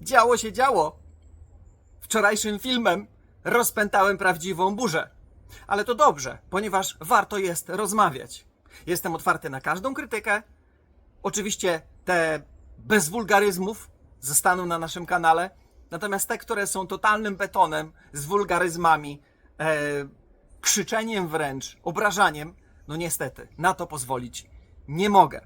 Działo się działo. Wczorajszym filmem rozpętałem prawdziwą burzę. Ale to dobrze, ponieważ warto jest rozmawiać. Jestem otwarty na każdą krytykę. Oczywiście te bez wulgaryzmów zostaną na naszym kanale. Natomiast te, które są totalnym betonem, z wulgaryzmami, e, krzyczeniem wręcz, obrażaniem, no niestety, na to pozwolić nie mogę.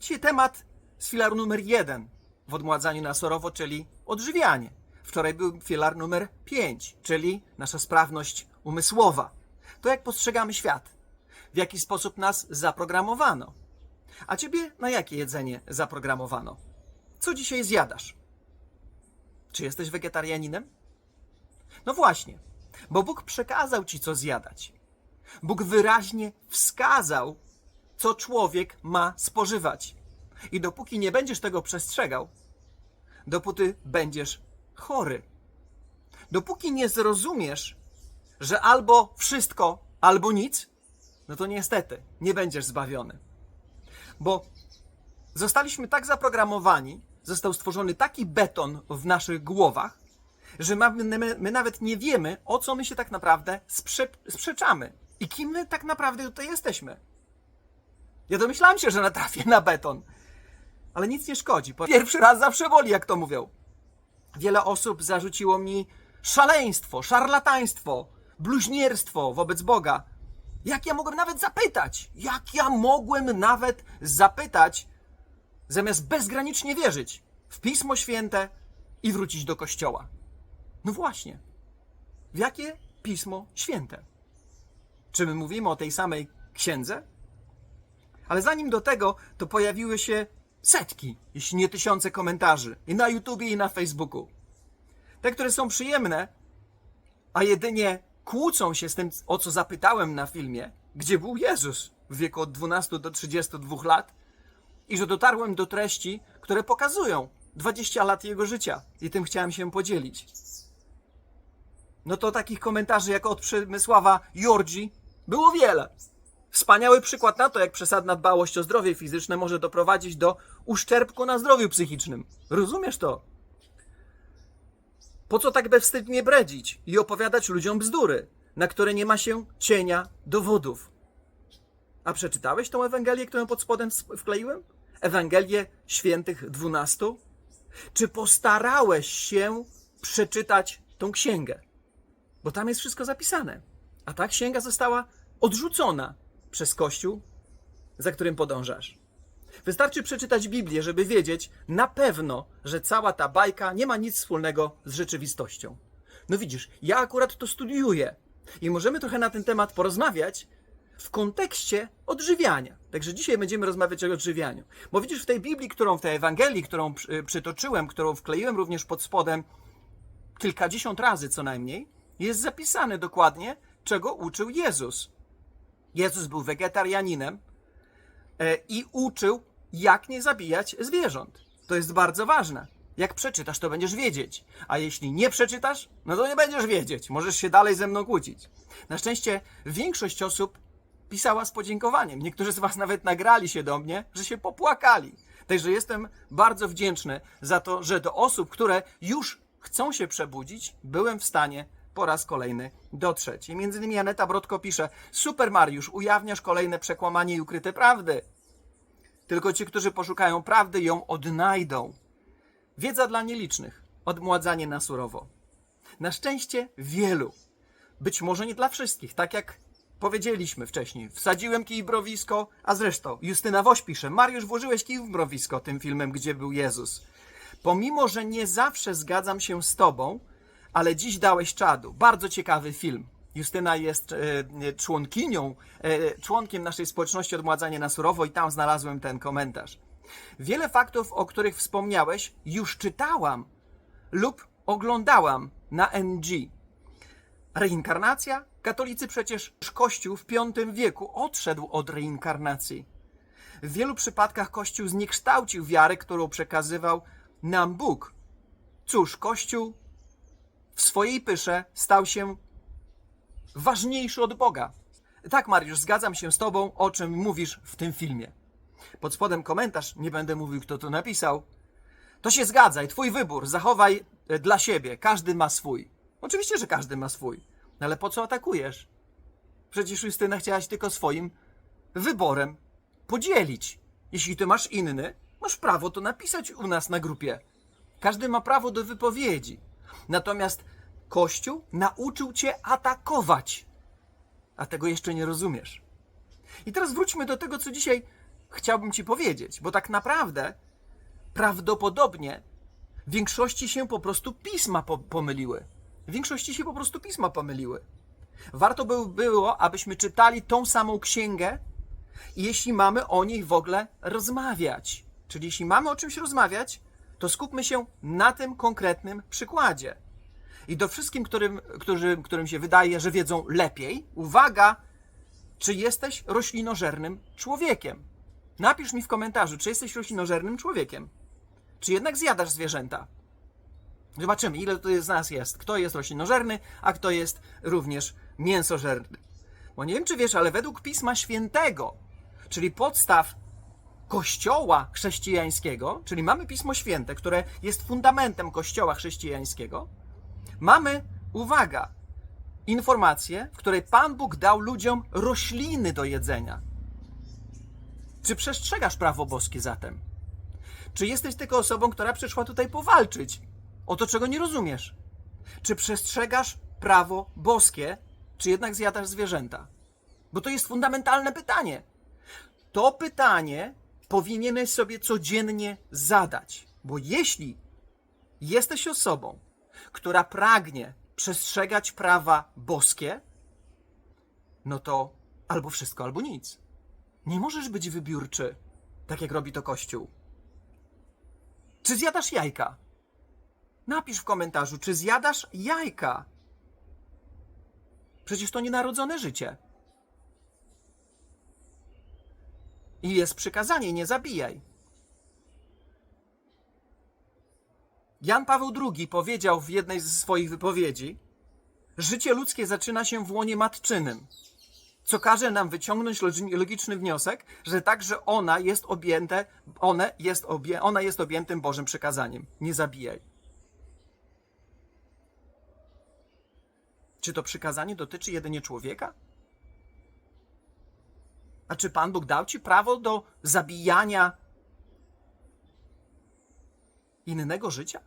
Dzisiaj temat z filaru numer jeden w odmładzaniu na surowo, czyli odżywianie. Wczoraj był filar numer 5, czyli nasza sprawność umysłowa. To jak postrzegamy świat, w jaki sposób nas zaprogramowano. A ciebie na jakie jedzenie zaprogramowano? Co dzisiaj zjadasz? Czy jesteś wegetarianinem? No właśnie, bo Bóg przekazał ci, co zjadać. Bóg wyraźnie wskazał, co człowiek ma spożywać. I dopóki nie będziesz tego przestrzegał, dopóty będziesz chory. Dopóki nie zrozumiesz, że albo wszystko, albo nic, no to niestety nie będziesz zbawiony. Bo zostaliśmy tak zaprogramowani, został stworzony taki beton w naszych głowach, że my nawet nie wiemy, o co my się tak naprawdę sprze, sprzeczamy i kim my tak naprawdę tutaj jesteśmy. Ja domyślałem się, że natrafię na beton, ale nic nie szkodzi. Pierwszy raz zawsze boli, jak to mówią. Wiele osób zarzuciło mi szaleństwo, szarlataństwo, bluźnierstwo wobec Boga. Jak ja mogłem nawet zapytać? Jak ja mogłem nawet zapytać, zamiast bezgranicznie wierzyć w Pismo Święte i wrócić do kościoła? No właśnie. W jakie Pismo Święte? Czy my mówimy o tej samej księdze? Ale zanim do tego, to pojawiły się setki, jeśli nie tysiące komentarzy i na YouTubie, i na Facebooku. Te, które są przyjemne, a jedynie kłócą się z tym, o co zapytałem na filmie, gdzie był Jezus w wieku od 12 do 32 lat i że dotarłem do treści, które pokazują 20 lat jego życia i tym chciałem się podzielić. No to takich komentarzy jak od Przemysława Jordzi było wiele. Wspaniały przykład na to, jak przesadna dbałość o zdrowie fizyczne może doprowadzić do uszczerbku na zdrowiu psychicznym. Rozumiesz to? Po co tak bezwstydnie bredzić i opowiadać ludziom bzdury, na które nie ma się cienia dowodów? A przeczytałeś tą Ewangelię, którą pod spodem wkleiłem? Ewangelię świętych dwunastu? Czy postarałeś się przeczytać tą księgę? Bo tam jest wszystko zapisane. A ta księga została odrzucona przez Kościół, za którym podążasz. Wystarczy przeczytać Biblię, żeby wiedzieć na pewno, że cała ta bajka nie ma nic wspólnego z rzeczywistością. No widzisz, ja akurat to studiuję i możemy trochę na ten temat porozmawiać w kontekście odżywiania. Także dzisiaj będziemy rozmawiać o odżywianiu. Bo widzisz, w tej Biblii, którą, w tej Ewangelii, którą przy- przytoczyłem, którą wkleiłem również pod spodem kilkadziesiąt razy co najmniej, jest zapisane dokładnie, czego uczył Jezus. Jezus był wegetarianinem e, i uczył, jak nie zabijać zwierząt. To jest bardzo ważne. Jak przeczytasz, to będziesz wiedzieć. A jeśli nie przeczytasz, no to nie będziesz wiedzieć. Możesz się dalej ze mną kłócić. Na szczęście większość osób pisała z podziękowaniem. Niektórzy z Was nawet nagrali się do mnie, że się popłakali. Także jestem bardzo wdzięczny za to, że do osób, które już chcą się przebudzić, byłem w stanie po raz kolejny dotrzeć. I między innymi Aneta Brodko pisze: Super Mariusz, ujawniasz kolejne przekłamanie i ukryte prawdy. Tylko ci, którzy poszukają prawdy, ją odnajdą. Wiedza dla nielicznych, odmładzanie na surowo. Na szczęście wielu. Być może nie dla wszystkich, tak jak powiedzieliśmy wcześniej. Wsadziłem kij w mrowisko, a zresztą Justyna Woś pisze, Mariusz włożyłeś kij w mrowisko tym filmem, gdzie był Jezus. Pomimo, że nie zawsze zgadzam się z tobą, ale dziś dałeś czadu. Bardzo ciekawy film. Justyna jest e, członkinią, e, członkiem naszej społeczności Odmładzanie na Surowo i tam znalazłem ten komentarz. Wiele faktów, o których wspomniałeś, już czytałam lub oglądałam na NG. Reinkarnacja? Katolicy przecież Kościół w V wieku odszedł od reinkarnacji. W wielu przypadkach Kościół zniekształcił wiarę, którą przekazywał nam Bóg. Cóż, Kościół w swojej pysze stał się ważniejszy od Boga. Tak, Mariusz, zgadzam się z Tobą, o czym mówisz w tym filmie. Pod spodem komentarz, nie będę mówił, kto to napisał. to się zgadzaj, twój wybór, zachowaj e, dla siebie, każdy ma swój. Oczywiście, że każdy ma swój, no ale po co atakujesz? Przecież Justyna chciałaś tylko swoim wyborem podzielić. Jeśli ty masz inny, masz prawo to napisać u nas na grupie. Każdy ma prawo do wypowiedzi. Natomiast Kościół nauczył cię atakować, a tego jeszcze nie rozumiesz. I teraz wróćmy do tego, co dzisiaj chciałbym ci powiedzieć, bo tak naprawdę prawdopodobnie w większości się po prostu pisma po- pomyliły. W większości się po prostu pisma pomyliły. Warto by było, abyśmy czytali tą samą księgę, jeśli mamy o niej w ogóle rozmawiać. Czyli jeśli mamy o czymś rozmawiać, to skupmy się na tym konkretnym przykładzie. I do wszystkim, którym, którzy, którym się wydaje, że wiedzą lepiej, uwaga, czy jesteś roślinożernym człowiekiem? Napisz mi w komentarzu, czy jesteś roślinożernym człowiekiem. Czy jednak zjadasz zwierzęta? Zobaczymy, ile to z nas jest. Kto jest roślinożerny, a kto jest również mięsożerny. Bo nie wiem, czy wiesz, ale według Pisma Świętego, czyli podstaw Kościoła chrześcijańskiego, czyli mamy Pismo Święte, które jest fundamentem Kościoła chrześcijańskiego, mamy, uwaga, informację, w której Pan Bóg dał ludziom rośliny do jedzenia. Czy przestrzegasz prawo boskie zatem? Czy jesteś tylko osobą, która przyszła tutaj powalczyć o to, czego nie rozumiesz? Czy przestrzegasz prawo boskie, czy jednak zjadasz zwierzęta? Bo to jest fundamentalne pytanie. To pytanie powinieneś sobie codziennie zadać, bo jeśli jesteś osobą, która pragnie przestrzegać prawa boskie, no to albo wszystko, albo nic. Nie możesz być wybiórczy, tak jak robi to Kościół. Czy zjadasz jajka? Napisz w komentarzu, czy zjadasz jajka? Przecież to nienarodzone życie. I jest przykazanie, nie zabijaj. Jan Paweł II powiedział w jednej ze swoich wypowiedzi: Życie ludzkie zaczyna się w łonie matczynym, co każe nam wyciągnąć logi- logiczny wniosek, że także ona jest objęte, one jest obie, ona jest objętym Bożym przykazaniem. Nie zabijaj. Czy to przykazanie dotyczy jedynie człowieka? A czy Pan Bóg dał ci prawo do zabijania innego życia?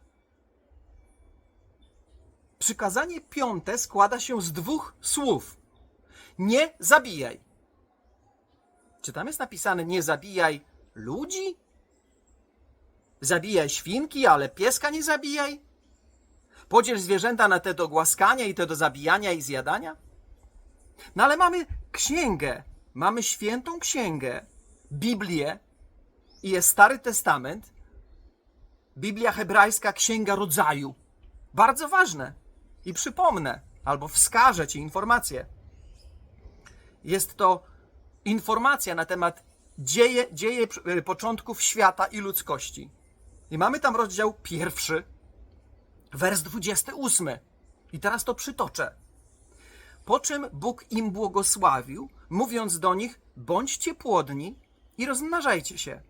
Przykazanie piąte składa się z dwóch słów. Nie zabijaj. Czy tam jest napisane nie zabijaj ludzi? Zabijaj świnki, ale pieska nie zabijaj? Podziel zwierzęta na te do głaskania i te do zabijania i zjadania? No ale mamy księgę, mamy świętą księgę, Biblię i jest Stary Testament, Biblia hebrajska, Księga Rodzaju. Bardzo ważne. I przypomnę, albo wskażę Ci informację. Jest to informacja na temat dzieje, dzieje y, początków świata i ludzkości. I mamy tam rozdział pierwszy, wers 28. I teraz to przytoczę. Po czym Bóg im błogosławił, mówiąc do nich: bądźcie płodni i rozmnażajcie się,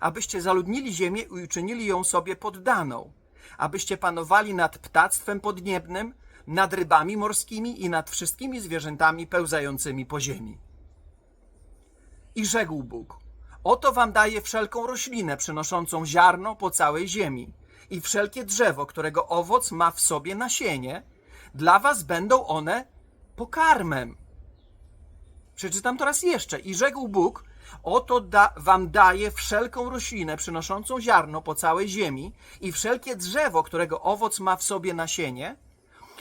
abyście zaludnili ziemię i uczynili ją sobie poddaną, abyście panowali nad ptactwem podniebnym, nad rybami morskimi i nad wszystkimi zwierzętami pełzającymi po ziemi. I rzekł Bóg: Oto wam daję wszelką roślinę przynoszącą ziarno po całej ziemi i wszelkie drzewo, którego owoc ma w sobie nasienie, dla was będą one pokarmem. Przeczytam to raz jeszcze. I rzekł Bóg: Oto da, wam daję wszelką roślinę przynoszącą ziarno po całej ziemi i wszelkie drzewo, którego owoc ma w sobie nasienie,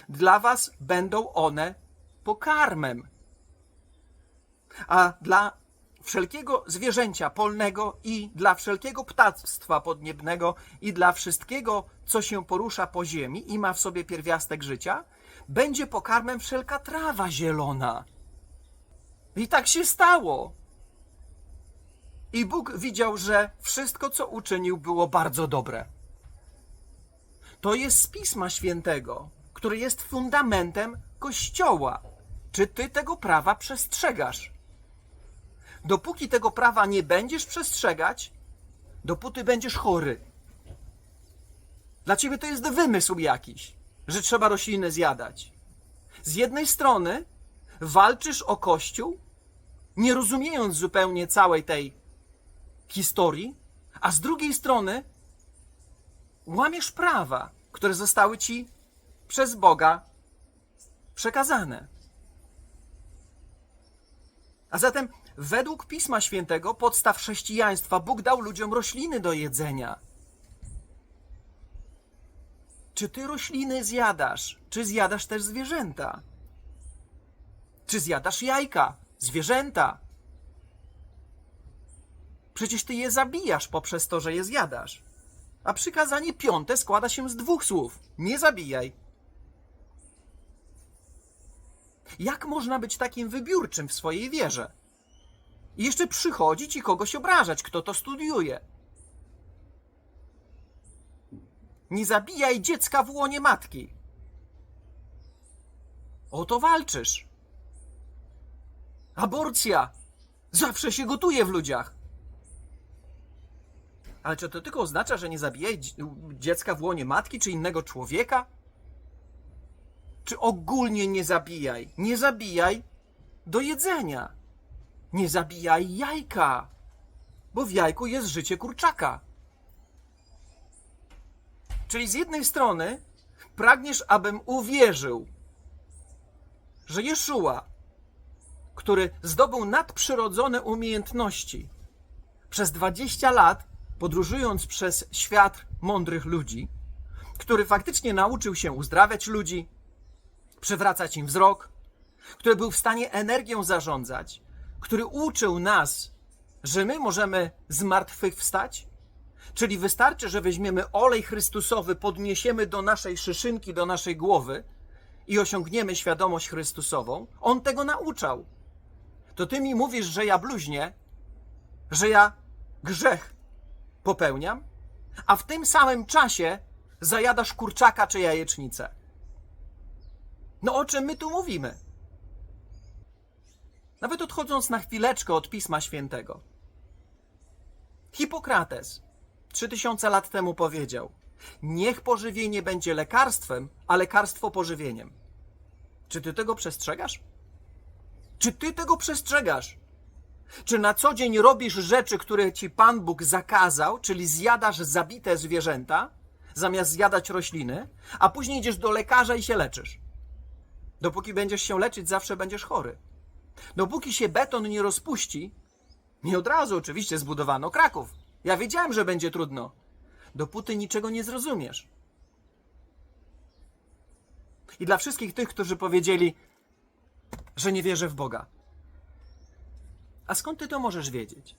dla was będą one pokarmem. A dla wszelkiego zwierzęcia polnego i dla wszelkiego ptactwa podniebnego i dla wszystkiego, co się porusza po ziemi i ma w sobie pierwiastek życia, będzie pokarmem wszelka trawa zielona. I tak się stało. I Bóg widział, że wszystko, co uczynił, było bardzo dobre. To jest z Pisma Świętego, który jest fundamentem Kościoła. Czy ty tego prawa przestrzegasz? Dopóki tego prawa nie będziesz przestrzegać, dopóty będziesz chory. Dla ciebie to jest wymysł jakiś, że trzeba rośliny zjadać. Z jednej strony walczysz o Kościół, nie rozumiejąc zupełnie całej tej historii, a z drugiej strony łamiesz prawa, które zostały ci przez Boga przekazane. A zatem, według Pisma Świętego, podstaw chrześcijaństwa, Bóg dał ludziom rośliny do jedzenia. Czy ty rośliny zjadasz? Czy zjadasz też zwierzęta? Czy zjadasz jajka, zwierzęta? Przecież ty je zabijasz poprzez to, że je zjadasz. A przykazanie piąte składa się z dwóch słów: nie zabijaj. Jak można być takim wybiórczym w swojej wierze? I jeszcze przychodzić i kogoś obrażać, kto to studiuje. Nie zabijaj dziecka w łonie matki. O to walczysz. Aborcja zawsze się gotuje w ludziach. Ale czy to tylko oznacza, że nie zabijaj dzi- dziecka w łonie matki czy innego człowieka? Czy ogólnie nie zabijaj? Nie zabijaj do jedzenia. Nie zabijaj jajka, bo w jajku jest życie kurczaka. Czyli z jednej strony pragniesz, abym uwierzył, że Jeszua, który zdobył nadprzyrodzone umiejętności, przez 20 lat podróżując przez świat mądrych ludzi, który faktycznie nauczył się uzdrawiać ludzi, przywracać im wzrok, który był w stanie energią zarządzać, który uczył nas, że my możemy z martwych wstać, czyli wystarczy, że weźmiemy olej Chrystusowy, podniesiemy do naszej szyszynki, do naszej głowy i osiągniemy świadomość Chrystusową. On tego nauczał. To ty mi mówisz, że ja bluźnię, że ja grzech popełniam, a w tym samym czasie zajadasz kurczaka czy jajecznicę. No o czym my tu mówimy? Nawet odchodząc na chwileczkę od Pisma Świętego. Hipokrates 3000 lat temu powiedział: Niech pożywienie będzie lekarstwem, a lekarstwo pożywieniem. Czy ty tego przestrzegasz? Czy ty tego przestrzegasz? Czy na co dzień robisz rzeczy, które ci Pan Bóg zakazał, czyli zjadasz zabite zwierzęta, zamiast zjadać rośliny, a później idziesz do lekarza i się leczysz? Dopóki będziesz się leczyć, zawsze będziesz chory. Dopóki się beton nie rozpuści, nie od razu oczywiście zbudowano Kraków. Ja wiedziałem, że będzie trudno. Dopóty niczego nie zrozumiesz. I dla wszystkich tych, którzy powiedzieli, że nie wierzę w Boga. A skąd ty to możesz wiedzieć?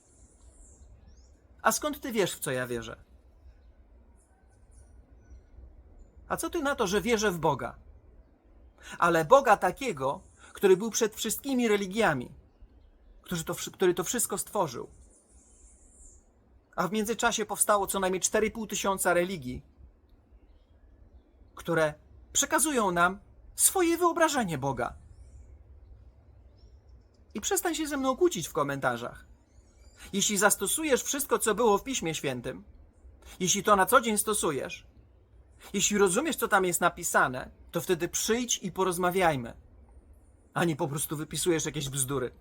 A skąd ty wiesz, w co ja wierzę? A co ty na to, że wierzę w Boga? Ale Boga takiego, który był przed wszystkimi religiami, który to, który to wszystko stworzył. A w międzyczasie powstało co najmniej 4,5 tysiąca religii, które przekazują nam swoje wyobrażenie Boga. I przestań się ze mną kłócić w komentarzach. Jeśli zastosujesz wszystko, co było w Piśmie Świętym, jeśli to na co dzień stosujesz, jeśli rozumiesz, co tam jest napisane, to wtedy przyjdź i porozmawiajmy, a nie po prostu wypisujesz jakieś bzdury.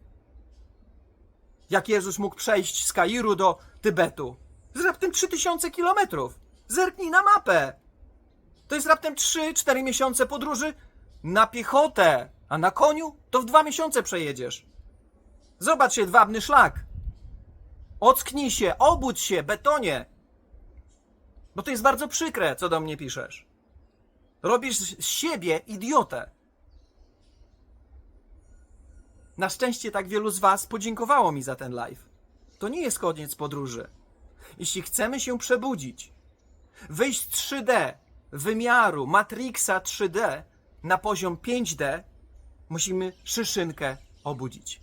Jak Jezus mógł przejść z Kairu do Tybetu? Z raptem 3000 kilometrów. Zerknij na mapę. To jest raptem 3-4 miesiące podróży na piechotę, a na koniu to w dwa miesiące przejedziesz. Zobacz się, dwabny szlak. Ocknij się, obudź się, betonie. Bo to jest bardzo przykre, co do mnie piszesz. Robisz z siebie idiotę. Na szczęście tak wielu z Was podziękowało mi za ten live. To nie jest koniec podróży. Jeśli chcemy się przebudzić, wyjść z 3D, wymiaru, Matrixa 3D na poziom 5D, musimy szyszynkę obudzić.